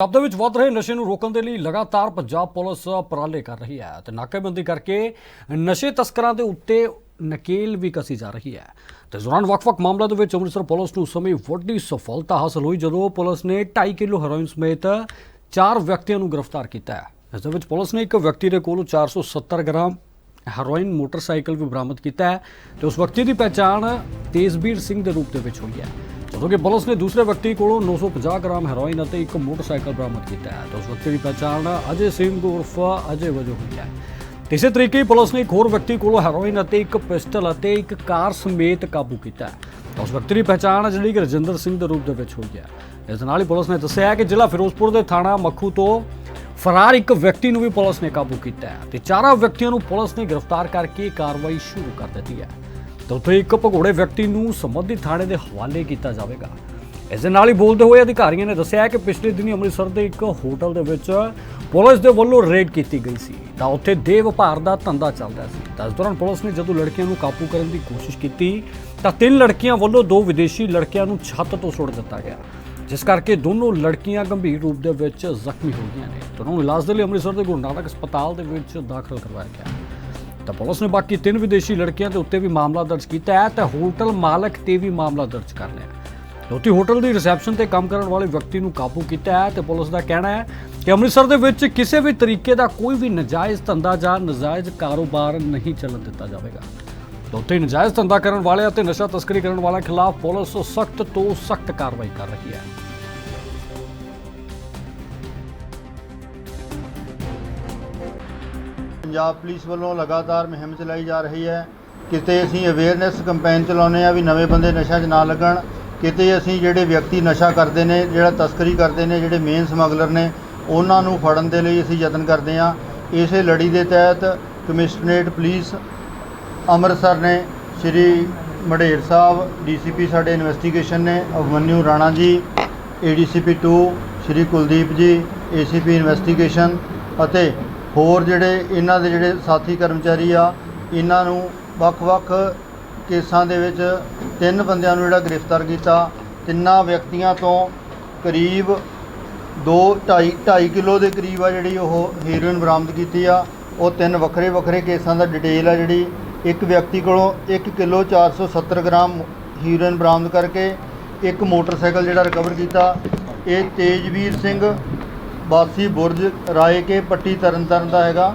ਪੰਜਾਬ ਦੇ ਵਿੱਚ ਵੱਧ ਰਹੇ ਨਸ਼ੇ ਨੂੰ ਰੋਕਣ ਦੇ ਲਈ ਲਗਾਤਾਰ ਪੰਜਾਬ ਪੁਲਿਸ ਉਪਰਾਲੇ ਕਰ ਰਹੀ ਹੈ ਤੇ ਨਾਕੇਬੰਦੀ ਕਰਕੇ ਨਸ਼ੇ ਤਸਕਰਾਂ ਦੇ ਉੱਤੇ ਨਕੇਲ ਵੀ ਕਸੀ ਜਾ ਰਹੀ ਹੈ। ਤੇ ਇਸ ਦੌਰਾਨ ਵੱਖ-ਵੱਖ ਮਾਮਲਿਆਂ ਦੇ ਵਿੱਚ ਅੰਮ੍ਰਿਤਸਰ ਪੁਲਿਸ ਨੂੰ ਉਸ ਸਮੇਂ ਵੱਡੀ ਸਫਲਤਾ ਹਾਸਲ ਹੋਈ, ਜਦੋਂ ਪੁਲਿਸ ਨੇ 2.5 ਕਿਲੋ ਹੈਰੋਇਨ ਸਮੇਤ ਚਾਰ ਵਿਅਕਤੀਆਂ ਨੂੰ ਗ੍ਰਿਫਤਾਰ ਕੀਤਾ ਹੈ। ਇਸ ਦੇ ਵਿੱਚ ਪੁਲਿਸ ਨੇ ਇੱਕ ਵਿਅਕਤੀ ਦੇ ਕੋਲੋਂ 470 ਗ੍ਰਾਮ ਹੈਰੋਇਨ ਮੋਟਰਸਾਈਕਲ ਵੀ ਬਰਾਮਦ ਕੀਤਾ ਹੈ ਤੇ ਉਸ ਵਿਅਕਤੀ ਦੀ ਪਛਾਣ ਤੇਜ਼ਬੀਰ ਸਿੰਘ ਦੇ ਰੂਪ ਦੇ ਵਿੱਚ ਹੋਈ ਹੈ। ਜਦੋਂ ਕਿ ਪੁਲਿਸ ਨੇ ਦੂਸਰੇ ਵਿਅਕਤੀ ਕੋਲੋਂ 950 ਗ੍ਰਾਮ ਹੈਰੋਇਨ ਅਤੇ ਇੱਕ ਮੋਟਰਸਾਈਕਲ ਬਰਾਮਦ ਕੀਤਾ ਹੈ। ਤਾਂ ਉਸ ਵਿਅਕਤੀ ਦੀ ਪਛਾਣ ਅਜੇ ਸਿੰਘ ਉਰਫ ਅਜੇ ਵਜੋਂ ਹੋਈ ਹੈ। ਇਸੇ ਤਰੀਕੇ ਪੁਲਿਸ ਨੇ ਇੱਕ ਹੋਰ ਵਿਅਕਤੀ ਕੋਲੋਂ ਹੈਰੋਇਨ ਅਤੇ ਇੱਕ ਪਿਸਟਲ ਅਤੇ ਇੱਕ ਕਾਰ ਸਮੇਤ ਕਾਬੂ ਕੀਤਾ ਹੈ। ਉਸ ਵਿਅਕਤੀ ਦੀ ਪਛਾਣ ਜਿਹੜੀ ਕਿ ਰਜਿੰਦਰ ਸਿੰਘ ਦੇ ਰੂਪ ਦੇ ਵਿੱਚ ਹੋਈ ਹੈ। ਇਸ ਨਾਲ ਹੀ ਪੁਲਿਸ ਨੇ ਦੱਸਿਆ ਹੈ ਕਿ ਜ਼ਿਲ੍ਹਾ ਫਿਰੋਜ਼ਪੁਰ ਦੇ ਥਾਣਾ ਮੱਖੂ ਤੋਂ ਫਰਾਰ ਇੱਕ ਵਿਅਕਤੀ ਨੂੰ ਵੀ ਪੁਲਿਸ ਨੇ ਕਾਬੂ ਕੀਤਾ ਹੈ ਤੇ ਚਾਰਾਂ ਵਿਅਕਤੀਆਂ ਨੂੰ ਪੁਲਿਸ ਨੇ ਗ੍ਰਿਫਤਾਰ ਕਰਕੇ ਕਾਰਵਾਈ ਸ਼ੁਰੂ ਕਰ ਦਿੱਤੀ ਹੈ। ਤਾਂ ਉੱਥੇ ਇੱਕ ਭਗੌੜੇ ਵਿਅਕਤੀ ਨੂੰ ਸੰਬੰਧਿਤ ਥਾਣੇ ਦੇ ਹਵਾਲੇ ਕੀਤਾ ਜਾਵੇਗਾ। ਇਸ ਦੇ ਨਾਲ ਹੀ ਬੋਲਦੇ ਹੋਏ ਅਧਿਕਾਰੀਆਂ ਨੇ ਦੱਸਿਆ ਕਿ ਪਿਛਲੇ ਦਿਨੀ ਅੰਮ੍ਰਿਤਸਰ ਦੇ ਇੱਕ ਹੋਟਲ ਦੇ ਵਿੱਚ ਪੁਲਿਸ ਦੇ ਵੱਲੋਂ ਰੇਡ ਕੀਤੀ ਗਈ ਸੀ। ਤਾਂ ਉੱਥੇ ਦੇ ਵਪਾਰ ਦਾ ਧੰਦਾ ਚੱਲ ਰਿਹਾ ਸੀ। ਤਾਂ ਇਸ ਦੌਰਾਨ ਪੁਲਿਸ ਨੇ ਜਦੋਂ ਲੜਕੀਆਂ ਨੂੰ ਕਾਬੂ ਕਰਨ ਦੀ ਕੋਸ਼ਿਸ਼ ਕੀਤੀ, ਤਾਂ ਤਿੰਨ ਲੜਕੀਆਂ ਵੱਲੋਂ ਦੋ ਵਿਦੇਸ਼ੀ ਲੜਕਿਆਂ ਨੂੰ ਛੱਤ ਤੋਂ ਸੁੱਟ ਦਿੱਤਾ ਗਿਆ। ਜਿਸ ਕਰਕੇ ਦੋਨੋਂ ਲੜਕੀਆਂ ਗੰਭੀਰ ਰੂਪ ਦੇ ਵਿੱਚ ਜ਼ਖਮੀ ਹੋ ਗਈਆਂ ਨੇ। ਤੇ ਉਹਨਾਂ ਨੂੰ ਇਲਾਜ ਦੇ ਲਈ ਅੰਮ੍ਰਿਤਸਰ ਦੇ ਗੁਰੂ ਨਾਨਕ ਹਸਪਤਾਲ ਦੇ ਵਿੱਚ ਦਾਖਲ ਕਰਵਾਇਆ ਗਿਆ। ਤਾਂ ਪੁਲਿਸ ਨੇ ਬਾਕੀ ਤਿੰਨ ਵਿਦੇਸ਼ੀ ਲੜਕੀਆਂ ਦੇ ਉੱਤੇ ਵੀ ਮਾਮਲਾ ਦਰਜ ਕੀਤਾ ਹੈ, ਤੇ ਹੋਟਲ ਮਾਲਕ ਤੇ ਵੀ ਮਾਮਲਾ ਦਰਜ ਕਰ ਲਿਆ ਲੋਤੀ ਹੋਟਲ ਦੀ ਰਿਸੈਪਸ਼ਨ ਤੇ ਕੰਮ ਕਰਨ ਵਾਲੇ ਵਿਅਕਤੀ ਨੂੰ ਕਾਬੂ ਕੀਤਾ ਹੈ ਤੇ ਪੁਲਿਸ ਦਾ ਕਹਿਣਾ ਹੈ ਕਿ ਅੰਮ੍ਰਿਤਸਰ ਦੇ ਵਿੱਚ ਕਿਸੇ ਵੀ ਤਰੀਕੇ ਦਾ ਕੋਈ ਵੀ ਨਜਾਇਜ਼ ਧੰਦਾ ਜਾਂ ਨਜਾਇਜ਼ ਕਾਰੋਬਾਰ ਨਹੀਂ ਚੱਲਣ ਦਿੱਤਾ ਜਾਵੇਗਾ। ਲੋਤੀ ਨਜਾਇਜ਼ ਧੰਦਾ ਕਰਨ ਵਾਲੇ ਅਤੇ ਨਸ਼ਾ ਤਸਕਰੀ ਕਰਨ ਵਾਲਿਆਂ ਖਿਲਾਫ ਪੁਲਿਸ ਸਖਤ ਤੋਂ ਸਖਤ ਕਾਰਵਾਈ ਕਰ ਰਹੀ ਹੈ। ਪੰਜਾਬ ਪੁਲਿਸ ਵੱਲੋਂ ਲਗਾਤਾਰ ਮੁਹਿੰਮ ਚਲਾਈ ਜਾ ਰਹੀ ਹੈ। ਕਿਤੇ ਅਸੀਂ ਅਵੇਅਰਨੈਸ ਕੈਂਪੇਨ ਚਲਾਉਂਦੇ ਆ ਵੀ ਨਵੇਂ ਬੰਦੇ ਨਸ਼ਾ 'ਚ ਨਾ ਲੱਗਣ, ਕਿਤੇ ਅਸੀਂ ਜਿਹੜੇ ਵਿਅਕਤੀ ਨਸ਼ਾ ਕਰਦੇ ਨੇ, ਜਿਹੜਾ ਤਸਕਰੀ ਕਰਦੇ ਨੇ, ਜਿਹੜੇ ਮੇਨ ਸਮਗਲਰ ਨੇ, ਉਹਨਾਂ ਨੂੰ ਫੜਨ ਦੇ ਲਈ ਅਸੀਂ ਯਤਨ ਕਰਦੇ ਆ ਇਸੇ ਲੜੀ ਦੇ ਤਹਿਤ ਕਮਿਸ਼ਨਰੇਟ ਪੁਲਿਸ ਅੰਮ੍ਰਿਤਸਰ ਨੇ ਸ਼੍ਰੀ ਮੜੇਰ ਸਾਹਿਬ, ਡੀਸੀਪੀ ਸਾਡੇ ਇਨਵੈਸਟੀਗੇਸ਼ਨ ਨੇ ਅਭਮਨਿਊ ਰਾਣਾ ਜੀ ਏਡੀਸੀਪੀ 2 ਸ਼੍ਰੀ ਕੁਲਦੀਪ ਜੀ ਏਸੀਪੀ ਇਨਵੈਸਟੀਗੇਸ਼ਨ ਅਤੇ ਹੋਰ ਜਿਹੜੇ ਇਹਨਾਂ ਦੇ ਜਿਹੜੇ ਸਾਥੀ ਕਰਮਚਾਰੀ ਆ, ਇਹਨਾਂ ਨੂੰ ਵੱਖ-ਵੱਖ ਕੇਸਾਂ ਦੇ ਵਿੱਚ ਤਿੰਨ ਬੰਦਿਆਂ ਨੂੰ ਜਿਹੜਾ ਗ੍ਰਿਫਤਾਰ ਕੀਤਾ। ਤਿੰਨਾਂ ਵਿਅਕਤੀਆਂ ਤੋਂ ਕਰੀਬ 2 2.5 2.5 ਕਿਲੋ ਦੇ ਕਰੀਬ ਆ ਜਿਹੜੀ ਉਹ ਹੀਰੋਇਨ ਬਰਾਮਦ ਕੀਤੀ ਆ। ਉਹ ਤਿੰਨ ਵੱਖਰੇ ਵੱਖਰੇ ਕੇਸਾਂ ਦਾ ਡਿਟੇਲ ਆ ਜਿਹੜੀ ਇੱਕ ਵਿਅਕਤੀ ਕੋਲੋਂ 1 ਕਿਲੋ 470 ਗ੍ਰਾਮ ਹੀਰੋਇਨ ਬਰਾਮਦ ਕਰਕੇ ਇੱਕ ਮੋਟਰਸਾਈਕਲ ਜਿਹੜਾ ਰਿਕਵਰ ਕੀਤਾ। ਇਹ ਤੇਜਵੀਰ ਸਿੰਘ ਵਾਸੀ ਬੁਰਜ ਰਾਏ ਕੇ ਪੱਟੀ ਤਰਨਤਾਰਨ ਦਾ ਹੈਗਾ।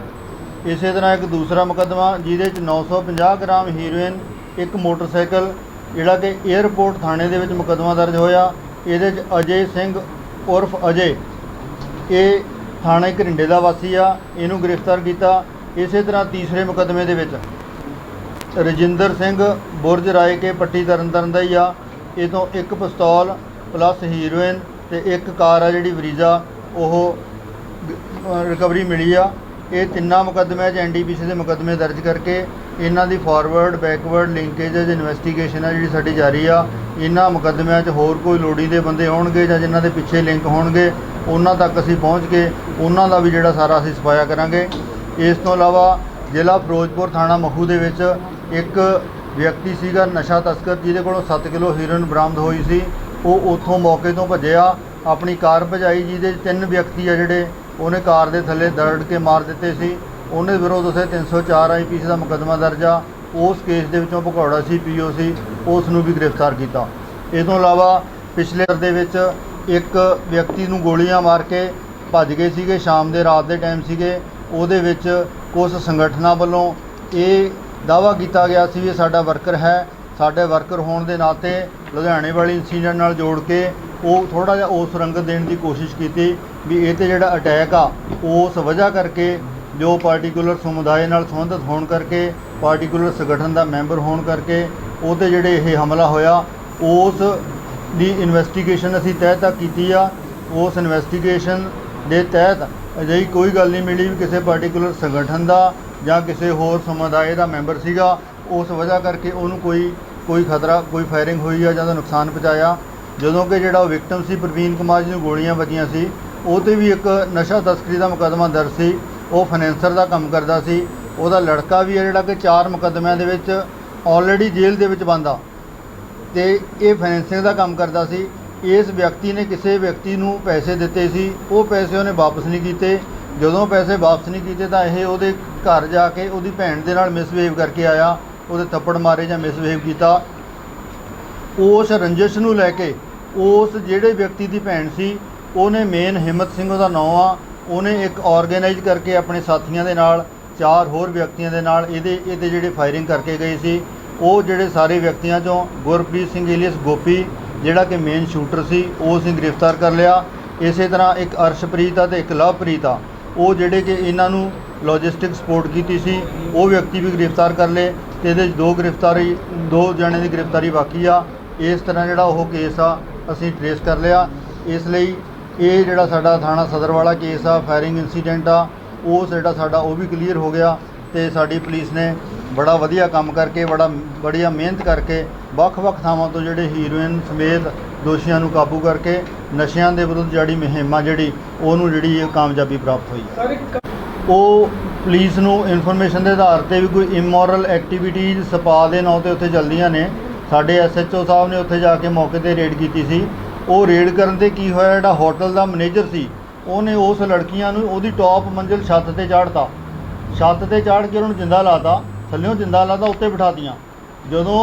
ਇਸੇ ਤਰ੍ਹਾਂ ਇੱਕ ਦੂਸਰਾ ਮੁਕੱਦਮਾ, ਜਿਹਦੇ ਚ 950 ਗ੍ਰਾਮ ਹੀਰੋਇਨ, ਇੱਕ ਮੋਟਰਸਾਈਕਲ, ਜਿਹੜਾ ਕਿ 에ਅਰਪੋਰਟ ਥਾਣੇ ਦੇ ਵਿੱਚ ਮੁਕੱਦਮਾ ਦਰਜ ਹੋਇਆ। ਇਹਦੇ ਚ ਅਜੇ ਸਿੰਘ ਉਰਫ ਅਜੇ, ਇਹ ਥਾਣੇ ਘਰਿੰਡੇ ਦਾ ਵਾਸੀ ਆ, ਇਹਨੂੰ ਗ੍ਰਿਫਤਾਰ ਕੀਤਾ। ਇਸੇ ਤਰ੍ਹਾਂ ਤੀਸਰੇ ਮੁਕੱਦਮੇ ਦੇ ਵਿੱਚ ਰਜਿੰਦਰ ਸਿੰਘ ਬੁਰਜ ਰਾਏ ਕੇ ਪੱਟੀ ਤਰਨਤਾਰਨ ਦਾ ਹੀ ਆ। ਇਹ ਤੋਂ ਇੱਕ ਪਿਸਤੌਲ, ਪਲੱਸ ਹੀਰੋਇਨ ਤੇ ਇੱਕ ਕਾਰ ਆ ਜਿਹੜੀ ਵਰੀਜ਼ਾ। ਉਹ ਰਿਕਵਰੀ ਮਿਲੀ ਆ। ਇਹ ਤਿੰਨਾਂ ਮੁਕੱਦਮਿਆਂ 'ਚ ਐਨਡੀਪੀਸੀ ਦੇ ਮੁਕੱਦਮੇ ਦਰਜ ਕਰਕੇ ਇਹਨਾਂ ਦੀ ਫਾਰਵਰਡ ਬੈਕਵਰਡ ਲਿੰਕੇਜਸ ਇਨਵੈਸਟੀਗੇਸ਼ਨ ਆ ਜਿਹੜੀ ਸਾਡੀ ਜਾਰੀ ਆ, ਇਹਨਾਂ ਮੁਕੱਦਮਿਆਂ 'ਚ ਹੋਰ ਕੋਈ ਲੋੜੀਂਦੇ ਬੰਦੇ ਹੋਣਗੇ ਜਾਂ ਜਿਨ੍ਹਾਂ ਦੇ ਪਿੱਛੇ ਲਿੰਕ ਹੋਣਗੇ, ਉਹਨਾਂ ਤੱਕ ਅਸੀਂ ਪਹੁੰਚ ਕੇ ਉਹਨਾਂ ਦਾ ਵੀ ਜਿਹੜਾ ਸਾਰਾ ਅਸੀਂ ਸਫਾਇਆ ਕਰਾਂਗੇ। ਇਸ ਤੋਂ ਇਲਾਵਾ ਜ਼ਿਲ੍ਹਾ ਫਿਰੋਜ਼ਪੁਰ ਥਾਣਾ ਮਖੂ ਦੇ ਵਿੱਚ ਇੱਕ ਵਿਅਕਤੀ ਸੀਗਾ ਨਸ਼ਾ ਤਸਕਰ ਜਿਹਦੇ ਕੋਲੋਂ 7 ਕਿਲੋ ਹੀਰੋਇਨ ਬਰਾਮਦ ਹੋਈ ਸੀ। ਉਹ ਉੱਥੋਂ ਮੌਕੇ ਤੋਂ ਭੱਜਿਆ। ਆਪਣੀ ਕਾਰ ਭਜਾਈ, ਜਿਹਦੇ 'ਚ ਤਿੰਨ ਵਿਅਕਤੀ ਆ ਜਿਹੜੇ, ਉਹਨੇ ਕਾਰ ਦੇ ਥੱਲੇ ਦਰੜ ਕੇ ਮਾਰ ਦਿੱਤੇ ਸੀ। ਉਹਨੇ ਵਿਰੋਧ ਉਸੇ 304 ਆਈਪੀਸੀ ਦਾ ਮੁਕੱਦਮਾ ਦਰਜ ਆ। ਉਸ ਕੇਸ ਦੇ ਵਿੱਚੋਂ ਭਗੌੜਾ ਸੀ, ਪੀਓ ਸੀ, ਉਸ ਨੂੰ ਵੀ ਗ੍ਰਿਫਤਾਰ ਕੀਤਾ। ਇਸ ਤੋਂ ਇਲਾਵਾ ਪਿਛਲੇ ਦੇ ਵਿੱਚ ਇੱਕ ਵਿਅਕਤੀ ਨੂੰ ਗੋਲੀਆਂ ਮਾਰ ਕੇ ਭੱਜ ਗਏ ਸੀਗੇ, ਸ਼ਾਮ ਦੇ ਰਾਤ ਦੇ ਟਾਈਮ ਸੀਗੇ। ਉਹਦੇ ਵਿੱਚ ਉਸ ਸੰਗਠਨਾਂ ਵੱਲੋਂ ਇਹ ਦਾਵਾ ਕੀਤਾ ਗਿਆ ਸੀ ਵੀ ਸਾਡਾ ਵਰਕਰ ਹੈ। ਸਾਡੇ ਵਰਕਰ ਹੋਣ ਦੇ ਨਾਤੇ ਲੁਧਿਆਣੇ ਵਾਲੀ ਇਨਸੀਡੈਂਟ ਨਾਲ ਜੋੜ ਕੇ ਉਹ ਥੋੜਾ ਜਿਹਾ ਉਸ ਰੰਗਤ ਦੇਣ ਦੀ ਕੋਸ਼ਿਸ਼ ਕੀਤੀ ਵੀ ਇਹ ਤੇ ਜਿਹੜਾ ਅਟੈਕ ਆ, ਉਸ ਵਜ੍ਹਾ ਕਰਕੇ ਜੋ ਪਾਰਟਿਕੂਲਰ ਸਮੁਦਾਇ ਨਾਲ ਸੰਬੰਧਿਤ ਹੋਣ ਕਰਕੇ ਪਾਰਟਿਕੂਲਰ ਸੰਗਠਨ ਦਾ ਮੈਂਬਰ ਹੋਣ ਕਰਕੇ ਉਹਤੇ ਜਿਹੜੇ ਇਹ ਹਮਲਾ ਹੋਇਆ, ਉਸ ਦੀ ਇਨਵੈਸਟੀਗੇਸ਼ਨ ਅਸੀਂ ਤਹਿ ਤੱਕ ਕੀਤੀ ਆ। ਉਸ ਇਨਵੈਸਟੀਗੇਸ਼ਨ ਦੇ ਤਹਿਤ ਅਜਿਹੀ ਕੋਈ ਗੱਲ ਨਹੀਂ ਮਿਲੀ ਵੀ ਕਿਸੇ ਪਾਰਟਿਕੂਲਰ ਸੰਗਠਨ ਦਾ ਜਾਂ ਕਿਸੇ ਹੋਰ ਸਮੁਦਾਇ ਦਾ ਮੈਂਬਰ ਸੀਗਾ। ਉਸ ਵਜ੍ਹਾ ਕਰਕੇ ਉਹਨੂੰ ਕੋਈ ਕੋਈ ਖਤਰਾ, ਕੋਈ ਫਾਇਰਿੰਗ ਹੋਈ ਆ ਜਾਂ ਉਹਦਾ ਨੁਕਸਾਨ ਪਹੁੰਚਾਇਆ। ਜਦੋਂ ਕਿ ਜਿਹੜਾ ਉਹ ਵਿਕਟਮ ਸੀ, ਪ੍ਰਵੀਨ ਕੁਮਾਰ ਜੀ ਨੂੰ ਗੋਲੀਆਂ ਵੱਜੀਆਂ ਸੀ, ਉਹ 'ਤੇ ਵੀ ਇੱਕ ਨਸ਼ਾ ਤਸਕਰੀ ਦਾ ਮੁਕੱਦਮਾ ਦਰਜ ਸੀ, ਉਹ ਫਾਈਨੈਂਸਰ ਦਾ ਕੰਮ ਕਰਦਾ ਸੀ, ਉਹਦਾ ਲੜਕਾ ਵੀ ਹੈ ਜਿਹੜਾ ਕਿ ਚਾਰ ਮੁਕੱਦਮਿਆਂ ਦੇ ਵਿੱਚ ਆਲਰੇਡੀ ਜੇਲ੍ਹ ਦੇ ਵਿੱਚ ਬੰਦਾ ਤੇ ਇਹ ਫਾਈਨੈਂਸਿੰਗ ਦਾ ਕੰਮ ਕਰਦਾ ਸੀ, ਇਸ ਵਿਅਕਤੀ ਨੇ ਕਿਸੇ ਵਿਅਕਤੀ ਨੂੰ ਪੈਸੇ ਦਿੱਤੇ ਸੀ, ਉਹ ਪੈਸੇ ਉਹਨੇ ਵਾਪਸ ਨਹੀਂ ਕੀਤੇ, ਜਦੋਂ ਪੈਸੇ ਵਾਪਸ ਨਹੀਂ ਕੀਤੇ ਤਾਂ ਇਹ ਉਹਦੇ ਘਰ ਜਾ ਕੇ ਉਹਦੀ ਭੈਣ ਦੇ ਨਾਲ ਮਿਸਬਿਹੇਵ ਕਰਕੇ ਆਇਆ, ਉਹਦੇ ਥੱਪੜ ਮਾਰੇ ਜਾਂ ਮਿਸਬਿਹੇਵ ਕੀਤਾ ਉਸ ਰੰਜਿਸ਼ ਨੂੰ ਲੈ ਕੇ ਉਸ ਜਿਹੜੇ ਵਿਅਕਤੀ ਦੀ ਭੈਣ ਸੀ, ਉਹਨੇ ਮੇਨ ਹਿੰਮਤ ਸਿੰਘ ਉਹਦਾ ਨਾਂ ਆ, ਉਹਨੇ ਇੱਕ ਆਰਗੇਨਾਈਜ਼ ਕਰਕੇ ਆਪਣੇ ਸਾਥੀਆਂ ਦੇ ਨਾਲ, ਚਾਰ ਹੋਰ ਵਿਅਕਤੀਆਂ ਦੇ ਨਾਲ ਇਹਦੇ ਇਹਦੇ ਜਿਹੜੇ ਫਾਇਰਿੰਗ ਕਰਕੇ ਗਏ ਸੀ, ਉਹ ਜਿਹੜੇ ਸਾਰੇ ਵਿਅਕਤੀਆਂ ਚੋਂ ਗੁਰਪ੍ਰੀਤ ਸਿੰਘ ਏਲੀਅਸ ਗੋਪੀ, ਜਿਹੜਾ ਕਿ ਮੇਨ ਸ਼ੂਟਰ ਸੀ, ਉਹ ਅਸੀਂ ਗ੍ਰਿਫਤਾਰ ਕਰ ਲਿਆ। ਇਸੇ ਤਰ੍ਹਾਂ ਇੱਕ ਅਰਸ਼ਪ੍ਰੀਤ ਆ ਤੇ ਇੱਕ ਲਵਪ੍ਰੀਤ ਆ। ਉਹ ਜਿਹੜੇ ਕਿ ਇਹਨਾਂ ਨੂੰ ਲੌਜਿਸਟਿਕ ਸਪੋਰਟ ਕੀਤੀ ਸੀ, ਉਹ ਵਿਅਕਤੀ ਵੀ ਗ੍ਰਿਫਤਾਰ ਕਰ ਲਏ, ਤੇ ਇਹਦੇ 'ਚ ਦੋ ਗ੍ਰਿਫਤਾਰੀ, ਦੋ ਜਣੇ ਦੀ ਗ੍ਰਿਫਤਾਰੀ ਬਾਕੀ ਆ। ਇਸ ਤਰ੍ਹਾਂ ਜਿਹੜਾ ਉਹ ਕੇਸ ਆ ਅਸੀਂ ਟਰੇਸ ਕਰ ਲਿਆ। ਇਸ ਲਈ ਇਹ ਜਿਹੜਾ ਸਾਡਾ ਥਾਣਾ ਸਦਰ ਵਾਲਾ ਕੇਸ ਆ ਫਾਇਰਿੰਗ ਇਨਸੀਡੈਂਟ ਆ ਉਹ ਜਿਹੜਾ ਸਾਡਾ ਉਹ ਵੀ ਕਲੀਅਰ ਹੋ ਗਿਆ ਤੇ ਸਾਡੀ ਪੁਲਿਸ ਨੇ ਬੜਾ ਵਧੀਆ ਕੰਮ ਕਰਕੇ ਬੜਾ ਬੜੀਆ ਮਿਹਨਤ ਕਰਕੇ ਵੱਖ-ਵੱਖ ਥਾਵਾਂ ਤੋਂ ਜਿਹੜੇ ਹੀਰੋਇਨ ਸਮੇਤ ਦੋਸ਼ੀਆਂ ਨੂੰ ਕਾਬੂ ਕਰਕੇ ਨਸ਼ਿਆਂ ਦੇ ਵਿਰੁੱਧ ਜਿਹੜੀ ਮੁਹਿੰਮ ਆ ਜਿਹੜੀ ਉਹਨੂੰ ਜਿਹੜੀ ਇਹ ਕਾਮਯਾਬੀ ਪ੍ਰਾਪਤ ਹੋਈ। ਉਹ ਪੁਲਿਸ ਨੂੰ ਇਨਫੋਰਮੇਸ਼ਨ ਦੇ ਆਧਾਰ ਤੇ ਵੀ ਕੋਈ ਇਮੋਰਲ ਐਕਟੀਵਿਟੀਜ਼ ਸਪਾ ਦੇ ਨਾਂ ਤੇ ਉੱਥੇ ਚੱਲਦੀਆਂ ਨੇ। ਸਾਡੇ ਐਸਐਚਓ ਸਾਹਿਬ ਨੇ ਉੱਥੇ ਜਾ ਕੇ ਮੌਕੇ ਤੇ ਰੇਡ ਕੀਤੀ ਸੀ। ਉਹ ਰੇਡ ਕਰਨ ਤੇ ਕੀ ਹੋਇਆ, ਜਿਹੜਾ ਹੋਟਲ ਦਾ ਮੈਨੇਜਰ ਸੀ, ਉਹਨੇ ਉਸ ਲੜਕੀਆਂ ਨੂੰ ਉਹਦੀ ਟੌਪ ਮੰਜ਼ਿਲ ਛੱਤ ਤੇ ਚਾੜਤਾ। ਛੱਤ ਤੇ ਚਾੜ ਕੇ ਉਹਨਾਂ ਨੂੰ ਜਿੰਦਾ ਲਾਤਾ, ਥੱਲਿਓਂ ਜਿੰਦਾ ਲਾਤਾ, ਉੱਤੇ ਬਿਠਾਤੀਆਂ। ਜਦੋਂ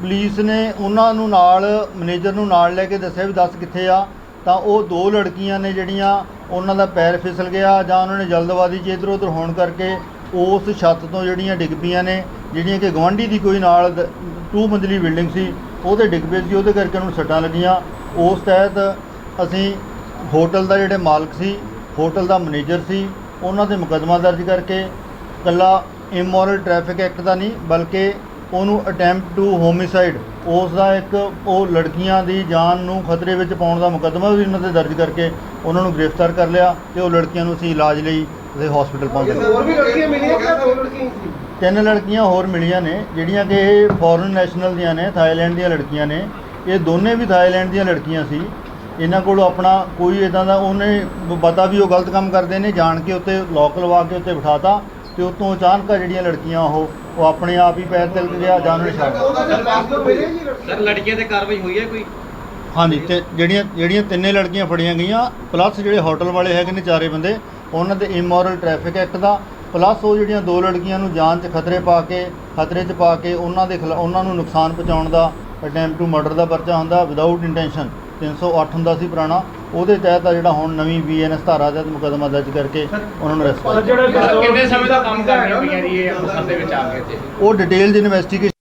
ਪੁਲਿਸ ਨੇ ਉਹਨਾਂ ਨੂੰ ਨਾਲ ਮੈਨੇਜਰ ਨੂੰ ਨਾਲ ਲੈ ਕੇ ਦੱਸਿਆ ਵੀ ਦੱਸ ਕਿੱਥੇ ਆ, ਤਾਂ ਉਹ ਦੋ ਲੜਕੀਆਂ ਨੇ ਜਿਹੜੀਆਂ, ਉਹਨਾਂ ਦਾ ਪੈਰ ਫਿਸਲ ਗਿਆ ਜਾਂ ਉਹਨਾਂ ਨੇ ਜਲਦਬਾਜ਼ੀ 'ਚ ਇੱਧਰ ਉੱਧਰ ਹੋਣ ਕਰਕੇ ਉਸ ਛੱਤ ਤੋਂ ਜਿਹੜੀਆਂ ਡਿੱਗ ਪਈਆਂ ਨੇ, ਜਿਹੜੀਆਂ ਕਿ ਗਵਾਂਢੀ ਦੀ ਕੋਈ ਨਾਲ ਦ- ਟੂ ਮੰਜ਼ਲੀ ਬਿਲਡਿੰਗ ਸੀ, ਉਹਦੇ ਡਿੱਗ ਪਏ ਸੀ, ਉਹਦੇ ਕਰਕੇ ਉਹਨੂੰ ਸੱਟਾਂ ਲੱਗੀਆਂ। ਉਸ ਤਹਿਤ ਅਸੀਂ ਹੋਟਲ ਦਾ ਜਿਹੜੇ ਮਾਲਕ ਸੀ, ਹੋਟਲ ਦਾ ਮੈਨੇਜਰ ਸੀ, ਉਹਨਾਂ ਤੇ ਮੁਕੱਦਮਾ ਦਰਜ ਕਰਕੇ ਕੱਲਾ ਇਮੋਰਲ ਟ੍ਰੈਫਿਕ ਐਕਟ ਦਾ ਨਹੀਂ, ਬਲਕਿ ਉਹਨੂੰ ਅਟੈਂਪਟ ਟੂ ਹੋਮਿਸਾਈਡ ਉਸ ਦਾ ਇੱਕ ਉਹ ਲੜਕੀਆਂ ਦੀ ਜਾਨ ਨੂੰ ਖਤਰੇ ਵਿੱਚ ਪਾਉਣ ਦਾ ਮੁਕੱਦਮਾ ਵੀ ਉਹਨਾਂ ਤੇ ਦਰਜ ਕਰਕੇ ਉਹਨਾਂ ਨੂੰ ਗ੍ਰਿਫਤਾਰ ਕਰ ਲਿਆ ਤੇ ਉਹ ਲੜਕੀਆਂ ਨੂੰ ਅਸੀਂ ਇਲਾਜ ਲਈ ਤੇ ਹਸਪੀਟਲ ਪਹੁੰਚਾ ਹੋਰ ਵੀ ਲੜਕੀਆਂ ਮਿਲੀਆਂ ਕਿ ਦੋ ਲੜਕੀਆਂ ਸੀ? ਤਿੰਨ ਲੜਕੀਆਂ ਹੋਰ ਮਿਲੀਆਂ ਨੇ ਜਿਹੜੀਆਂ ਕਿ ਇਹ ਫੋਰਨ ਨੈਸ਼ਨਲ ਦੀਆਂ ਨੇ ਥਾਈਲੈਂਡ ਦੀਆਂ ਲੜਕੀਆਂ ਨੇ। ਇਹ ਦੋਨੇ ਵੀ ਥਾਈਲੈਂਡ ਦੀਆਂ ਲੜਕੀਆਂ ਸੀ। ਇਹਨਾਂ ਕੋਲ ਆਪਣਾ ਕੋਈ ਇਦਾਂ ਦਾ ਉਹਨੇ ਪਤਾ ਵੀ ਉਹ ਗਲਤ ਕੰਮ ਕਰਦੇ ਨੇ ਜਾਣ ਕੇ ਉੱਤੇ ਲੋਕ ਲਵਾ ਕੇ ਉੱਤੇ ਬਿਠਾਤਾ। ਤੇ ਉਤੋਂ ਅਚਾਨਕ ਜਿਹੜੀਆਂ ਲੜਕੀਆਂ ਉਹ ਉਹ ਆਪਣੇ ਆਪ ਹੀ ਪੈਰ ਤਿਲਕ ਗਿਆ ਜਾਂ ਉਹਨਾਂ ਨੇ ਛੱਡ ਦਿੱਤਾ। ਉਹਦਾ ਸਰਪਾਸ ਮਿਲੇ ਜੀ ਸਰ ਲੜਕੀਆਂ ਤੇ ਕਾਰਵਾਈ ਹੋਈ ਹੈ ਕੋਈ? ਹਾਂਜੀ ਤੇ ਜਿਹੜੀਆਂ ਜਿਹੜੀਆਂ ਤਿੰਨੇ ਲੜਕੀਆਂ ਫੜੀਆਂ ਗਈਆਂ ਪਲੱਸ ਜਿਹੜੇ ਹੋਟਲ ਵਾਲੇ ਹੈਗੇ ਨੇ ਚਾਰੇ ਬੰਦੇ ਉਹਨਾਂ ਦੇ ਇਮੋਰਲ ਟ੍ਰੈਫਿਕ ਐਕਟ ਦਾ ਪਲੱਸ ਉਹ ਜਿਹੜੀਆਂ ਦੋ ਲੜਕੀਆਂ ਨੂੰ ਜਾਨ 'ਚ ਖਤਰੇ ਪਾ ਕੇ ਖਤਰੇ 'ਚ ਪਾ ਕੇ ਉਹਨਾਂ ਦੇ ਖਿਲਾ ਉਹਨਾਂ ਨੂੰ ਨੁਕਸਾਨ ਪਹੁੰਚਾਉਣ ਦਾ ਅਟੈਂਪਟ ਟੂ ਮਰਡਰ ਦਾ ਪਰਚਾ ਹੁੰਦਾ ਵਿਦਆਊਟ ਇੰਟੈਂਸ਼ਨ 308 ਹੁੰਦਾ ਸੀ ਪੁਰਾਣਾ। ਉਹਦੇ ਤਹਿਤ ਆ ਜਿਹੜਾ ਹੁਣ ਨਵੀਂ ਬੀਐਨਐਸ ਧਾਰਾ ਦੇ ਮੁਕੱਦਮਾ ਦਰਜ ਕਰਕੇ ਉਹਨਾਂ ਨੂੰ ਅਰੈਸਟ ਕੀਤਾ ਕਿੰਨੇ ਸਮੇਂ ਦਾ ਕੰਮ ਕਰ ਰਹੀਆਂ ਪਈਆਂ ਜੀ ਇਹ ਅੰਮ੍ਰਿਤਸਰ ਦੇ ਵਿੱਚ ਆ ਕੇ ਇੱਥੇ? ਉਹ ਡਿਟੇਲਡ ਇਨਵੈਸਟੀਗੇਸ਼ਨ